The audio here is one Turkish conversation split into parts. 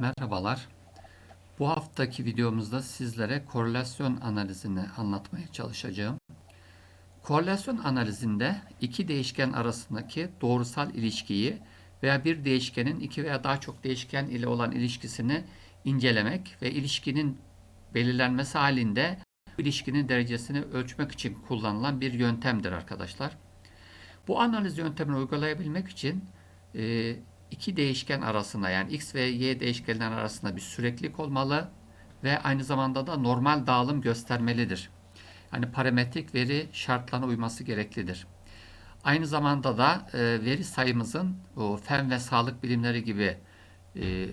Merhabalar. Bu haftaki videomuzda sizlere korelasyon analizini anlatmaya çalışacağım. Korelasyon analizinde iki değişken arasındaki doğrusal ilişkiyi veya bir değişkenin iki veya daha çok değişken ile olan ilişkisini incelemek ve ilişkinin belirlenmesi halinde ilişkinin derecesini ölçmek için kullanılan bir yöntemdir arkadaşlar. Bu analiz yöntemini uygulayabilmek için e, iki değişken arasında yani x ve y değişkenler arasında bir süreklilik olmalı ve aynı zamanda da normal dağılım göstermelidir. Yani parametrik veri şartlarına uyması gereklidir. Aynı zamanda da e, veri sayımızın o fen ve sağlık bilimleri gibi e,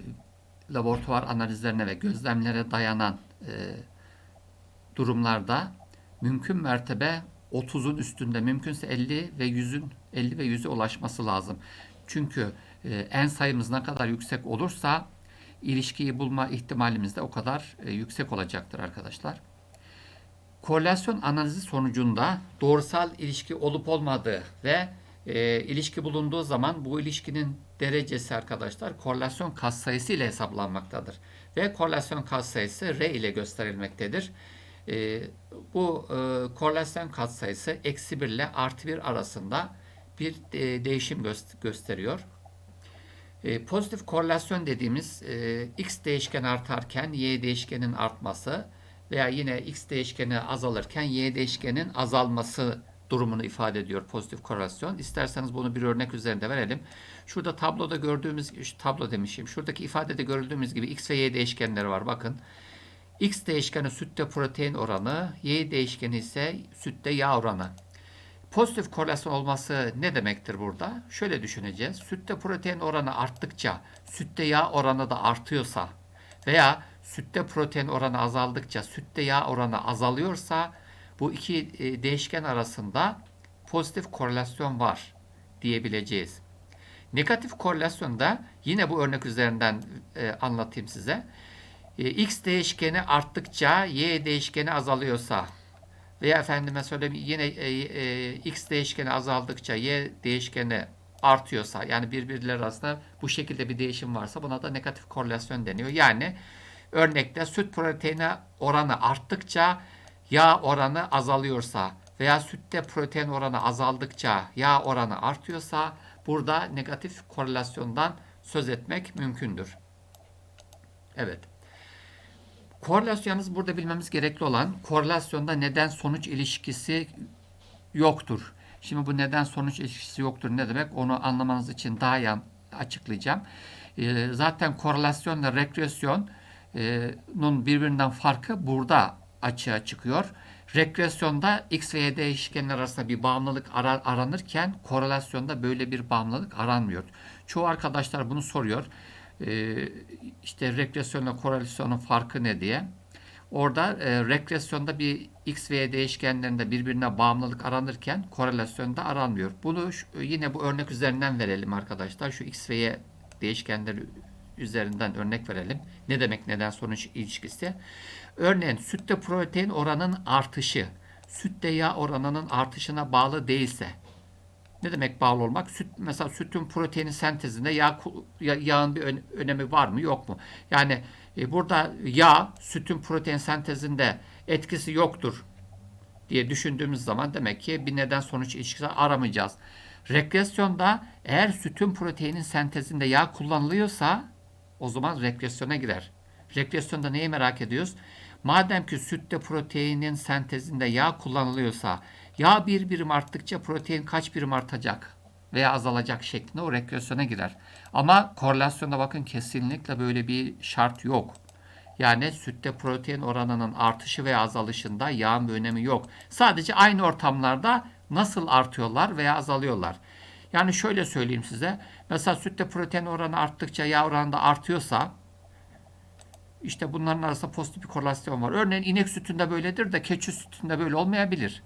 laboratuvar analizlerine ve gözlemlere dayanan e, durumlarda mümkün mertebe 30'un üstünde mümkünse 50 ve 100'ün 50 ve 100'e ulaşması lazım. Çünkü en sayımız ne kadar yüksek olursa ilişkiyi bulma ihtimalimiz de o kadar e, yüksek olacaktır arkadaşlar. Korelasyon analizi sonucunda doğrusal ilişki olup olmadığı ve e, ilişki bulunduğu zaman bu ilişkinin derecesi arkadaşlar korelasyon katsayısı ile hesaplanmaktadır. Ve korelasyon katsayısı R ile gösterilmektedir. E, bu e, korelasyon katsayısı eksi 1 ile artı 1 arasında bir e, değişim göst- gösteriyor. E, pozitif korelasyon dediğimiz e, x değişken artarken y değişkenin artması veya yine x değişkeni azalırken y değişkenin azalması durumunu ifade ediyor pozitif korelasyon. İsterseniz bunu bir örnek üzerinde verelim. Şurada tabloda gördüğümüz, tablo demişim. Şuradaki ifadede görüldüğümüz gibi x ve y değişkenleri var. Bakın. X değişkeni sütte protein oranı, y değişkeni ise sütte yağ oranı. Pozitif korelasyon olması ne demektir burada? Şöyle düşüneceğiz. Sütte protein oranı arttıkça sütte yağ oranı da artıyorsa veya sütte protein oranı azaldıkça sütte yağ oranı azalıyorsa bu iki e, değişken arasında pozitif korelasyon var diyebileceğiz. Negatif korelasyonda yine bu örnek üzerinden e, anlatayım size. E, X değişkeni arttıkça Y değişkeni azalıyorsa veya efendime söyleyeyim yine e, e, x değişkeni azaldıkça y değişkeni artıyorsa yani birbirleri arasında bu şekilde bir değişim varsa buna da negatif korelasyon deniyor. Yani örnekte süt proteini oranı arttıkça yağ oranı azalıyorsa veya sütte protein oranı azaldıkça yağ oranı artıyorsa burada negatif korelasyondan söz etmek mümkündür. Evet. Korelasyon yalnız burada bilmemiz gerekli olan korelasyonda neden sonuç ilişkisi yoktur. Şimdi bu neden sonuç ilişkisi yoktur ne demek onu anlamanız için daha iyi açıklayacağım. Ee, zaten korelasyonla regresyonun birbirinden farkı burada açığa çıkıyor. Regresyonda x ve y değişkenler arasında bir bağımlılık ara- aranırken korelasyonda böyle bir bağımlılık aranmıyor. Çoğu arkadaşlar bunu soruyor. Ee, işte regresyonla korelasyonun farkı ne diye. Orada e, regresyonda bir x ve y değişkenlerinde birbirine bağımlılık aranırken korelasyonda aranmıyor. Bunu şu- yine bu örnek üzerinden verelim arkadaşlar. Şu x ve y değişkenleri üzerinden örnek verelim. Ne demek neden sonuç ilişkisi? Örneğin sütte protein oranın artışı sütte yağ oranının artışına bağlı değilse ne demek bağlı olmak? Süt mesela sütün proteinin sentezinde yağ yağın bir ön- önemi var mı yok mu? Yani e, burada yağ sütün protein sentezinde etkisi yoktur diye düşündüğümüz zaman demek ki bir neden sonuç ilişkisi aramayacağız. Regresyonda eğer sütün proteinin sentezinde yağ kullanılıyorsa o zaman regresyona girer. Regresyonda neyi merak ediyoruz? Madem ki sütte proteinin sentezinde yağ kullanılıyorsa yağ bir birim arttıkça protein kaç birim artacak veya azalacak şeklinde o regresyona girer. Ama korelasyonda bakın kesinlikle böyle bir şart yok. Yani sütte protein oranının artışı veya azalışında yağın bir önemi yok. Sadece aynı ortamlarda nasıl artıyorlar veya azalıyorlar. Yani şöyle söyleyeyim size. Mesela sütte protein oranı arttıkça yağ oranı da artıyorsa işte bunların arasında pozitif bir korelasyon var. Örneğin inek sütünde böyledir de keçi sütünde böyle olmayabilir.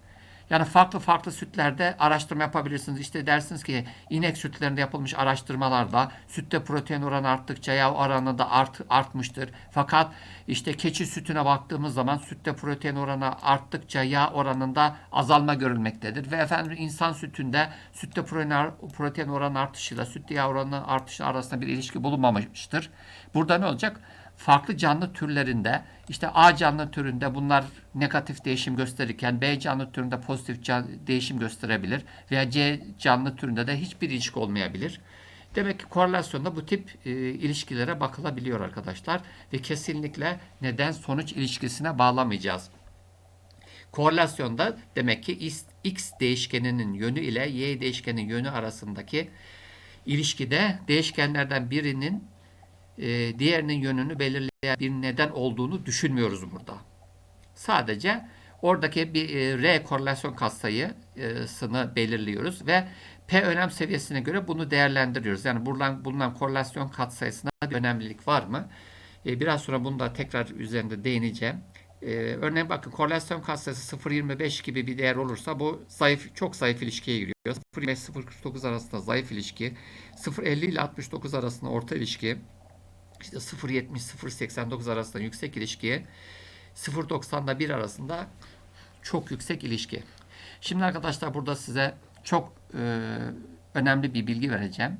Yani farklı farklı sütlerde araştırma yapabilirsiniz. İşte dersiniz ki inek sütlerinde yapılmış araştırmalarda sütte protein oranı arttıkça yağ oranı da art, artmıştır. Fakat işte keçi sütüne baktığımız zaman sütte protein oranı arttıkça yağ oranında azalma görülmektedir. Ve efendim insan sütünde sütte protein, oranı artışıyla sütte yağ oranı artışı arasında bir ilişki bulunmamıştır. Burada ne olacak? Farklı canlı türlerinde işte A canlı türünde bunlar negatif değişim gösterirken B canlı türünde pozitif can- değişim gösterebilir veya C canlı türünde de hiçbir ilişki olmayabilir. Demek ki korelasyonda bu tip e, ilişkilere bakılabiliyor arkadaşlar ve kesinlikle neden sonuç ilişkisine bağlamayacağız. Korelasyonda demek ki x, değişkeninin yönü ile y değişkenin yönü arasındaki ilişkide değişkenlerden birinin e, diğerinin yönünü belirleyen bir neden olduğunu düşünmüyoruz burada. Sadece oradaki bir e, R korelasyon katsayısını belirliyoruz ve P önem seviyesine göre bunu değerlendiriyoruz. Yani bulunan, bulunan korelasyon katsayısına bir önemlilik var mı? E, biraz sonra bunu da tekrar üzerinde değineceğim. E, örneğin bakın korelasyon katsayısı 0.25 gibi bir değer olursa bu zayıf çok zayıf ilişkiye giriyor. 0.25-0.49 arasında zayıf ilişki, 0.50 ile 69 arasında orta ilişki, işte 0.70-0.89 arasında yüksek ilişki, 0.90'da 1 arasında çok yüksek ilişki. Şimdi arkadaşlar burada size çok e, önemli bir bilgi vereceğim.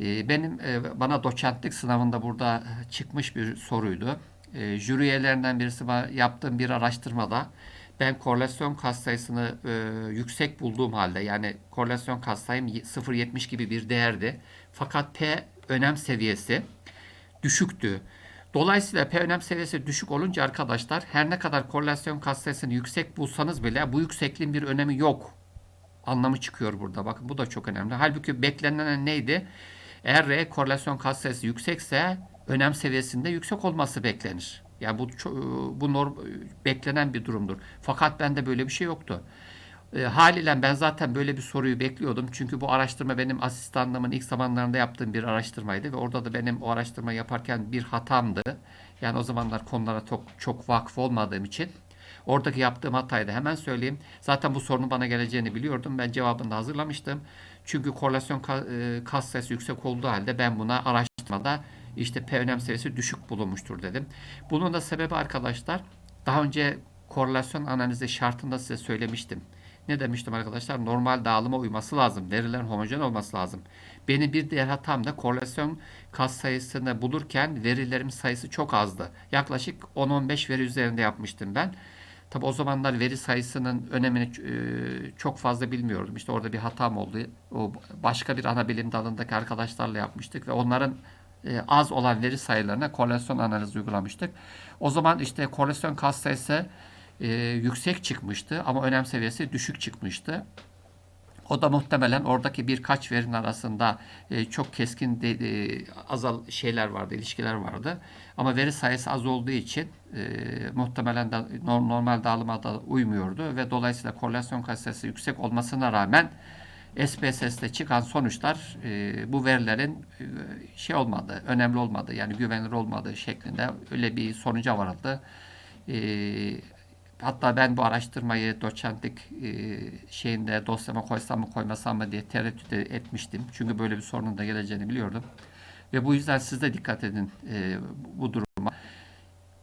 E, benim e, bana doçentlik sınavında burada çıkmış bir soruydu. E, jüri üyelerinden birisi yaptığım bir araştırmada ben korelasyon katsayısını e, yüksek bulduğum halde yani korelasyon katsayım 0.70 gibi bir değerdi. Fakat P önem seviyesi düşüktü. Dolayısıyla P önem seviyesi düşük olunca arkadaşlar her ne kadar korelasyon katsayısını yüksek bulsanız bile bu yüksekliğin bir önemi yok. Anlamı çıkıyor burada. Bakın bu da çok önemli. Halbuki beklenen neydi? Eğer R korelasyon katsayısı yüksekse önem seviyesinde yüksek olması beklenir. Yani bu bu norm, beklenen bir durumdur. Fakat bende böyle bir şey yoktu. E, haliyle ben zaten böyle bir soruyu bekliyordum. Çünkü bu araştırma benim asistanlığımın ilk zamanlarında yaptığım bir araştırmaydı ve orada da benim o araştırma yaparken bir hatamdı. Yani o zamanlar konulara çok çok vakıf olmadığım için oradaki yaptığım hatayı da hemen söyleyeyim. Zaten bu sorunun bana geleceğini biliyordum. Ben cevabını da hazırlamıştım. Çünkü korelasyon kas sayısı yüksek olduğu halde ben buna araştırmada işte P önem seviyesi düşük bulunmuştur dedim. Bunun da sebebi arkadaşlar daha önce korelasyon analizi şartında size söylemiştim. Ne demiştim arkadaşlar? Normal dağılıma uyması lazım. Verilerin homojen olması lazım. Benim bir diğer hatam da korelasyon kas sayısını bulurken verilerim sayısı çok azdı. Yaklaşık 10-15 veri üzerinde yapmıştım ben. Tabi o zamanlar veri sayısının önemini e, çok fazla bilmiyordum. İşte orada bir hatam oldu. O başka bir ana bilim dalındaki arkadaşlarla yapmıştık ve onların e, az olan veri sayılarına korelasyon analizi uygulamıştık. O zaman işte korelasyon kas sayısı e, yüksek çıkmıştı ama önem seviyesi düşük çıkmıştı. O da muhtemelen oradaki birkaç verinin arasında e, çok keskin de, e, azal şeyler vardı, ilişkiler vardı. Ama veri sayısı az olduğu için e, muhtemelen de normal dağılıma da uymuyordu ve dolayısıyla korelasyon kalitesi yüksek olmasına rağmen SPSS'te çıkan sonuçlar e, bu verilerin e, şey olmadı, önemli olmadı yani güvenilir olmadığı şeklinde öyle bir sonuca varıldı. E, Hatta ben bu araştırmayı doçentlik e, şeyinde dosyama koysam mı koymasam mı diye tereddüt etmiştim. Çünkü böyle bir sorunun da geleceğini biliyordum. Ve bu yüzden siz de dikkat edin e, bu duruma.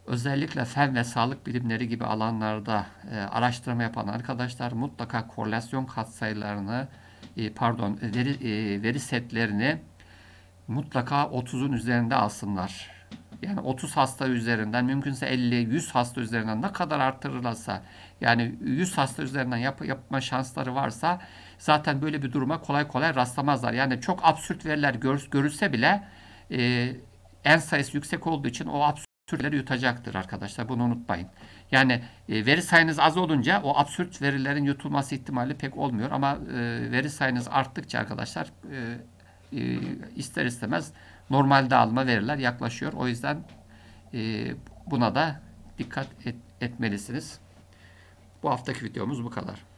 Özellikle fen ve sağlık bilimleri gibi alanlarda e, araştırma yapan arkadaşlar mutlaka korelasyon katsayılarını e, pardon veri, e, veri setlerini mutlaka 30'un üzerinde alsınlar yani 30 hasta üzerinden mümkünse 50 100 hasta üzerinden ne kadar artırırlarsa yani 100 hasta üzerinden yap, yapma şansları varsa zaten böyle bir duruma kolay kolay rastlamazlar. Yani çok absürt veriler gör, görülse bile e, en sayısı yüksek olduğu için o absürtleri yutacaktır arkadaşlar. Bunu unutmayın. Yani e, veri sayınız az olunca o absürt verilerin yutulması ihtimali pek olmuyor ama e, veri sayınız arttıkça arkadaşlar e, e, ister istemez normal dağılma veriler yaklaşıyor. O yüzden e, buna da dikkat et, etmelisiniz. Bu haftaki videomuz bu kadar.